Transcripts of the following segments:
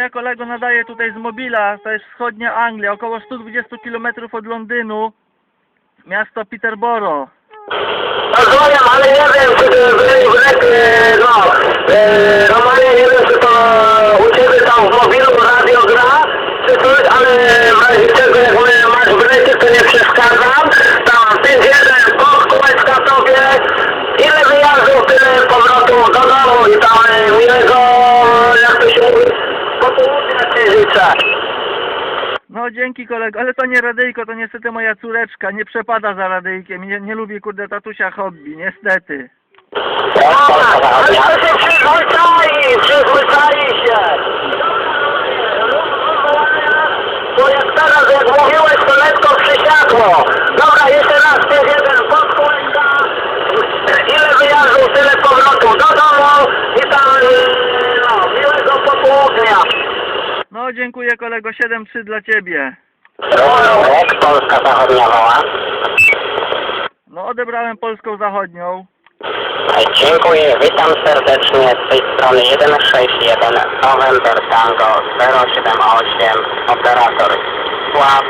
ja kolego nadaję tutaj z Mobila, to jest wschodnia Anglia, około 120 km od Londynu, miasto Peterborough. Rozumiem, ale nie wiem, czy wręcz, wręcz, e, no, e, Romanie, nie wiem, czy to u Ciebie tam w mobilu radio gra, czy coś, ale w razie czego, jak masz w ręce, to nie przeszkadzam. Tam 5-1, Polska tobie, ile wyjazdów, tyle powrotów do domu i tam e, miłego, jak to się mówi, No dzięki kolego, ale to nie radyjko, to niestety moja córeczka, nie przepada za radyjkiem, nie, nie lubi kurde tatusia hobby, niestety. Dobra, ale to się przyzwyczai, przyzwyczai się. Bo jak teraz, jak mówiłeś, to lekko przysiadło. Dobra, jeszcze raz, Dziękuję kolego, 7-3 dla ciebie. Jak Polska Zachodnia woła? No odebrałem Polską Zachodnią. Dziękuję, witam serdecznie z tej strony 161 November Tango 078 operator Sław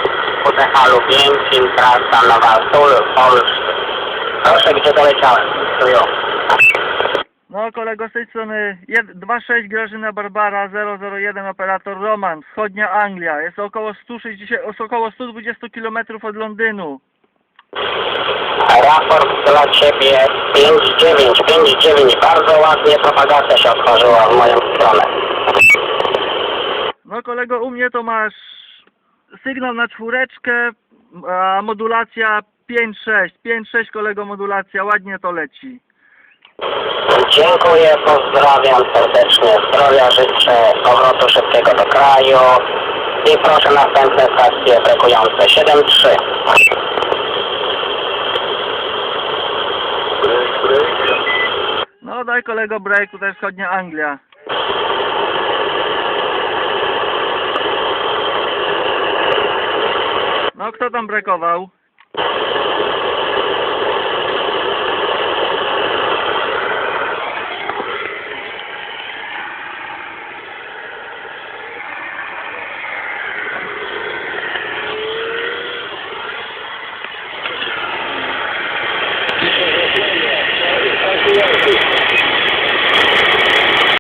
UTH Lubięcin trasa Nowa Sól Olsztyn. Proszę, gdzie doleciałem? Czuję. Kolego z tej strony jed- 26 Grażyna Barbara 001 operator Roman, wschodnia Anglia, jest około 160, jest około 120 km od Londynu. Raport dla Ciebie 59, 59. Bardzo ładnie propagacja się otworzyła w moją stronę. No kolego u mnie to masz sygnał na czwóreczkę, a modulacja 5-6, 5-6 kolego modulacja, ładnie to leci. Dziękuję, pozdrawiam serdecznie, zdrowia życzę, powrotu szybkiego do kraju i proszę następne stacje brakujące 7-3. No daj kolego break, tutaj wschodnia Anglia. No kto tam brekował? Obrigado.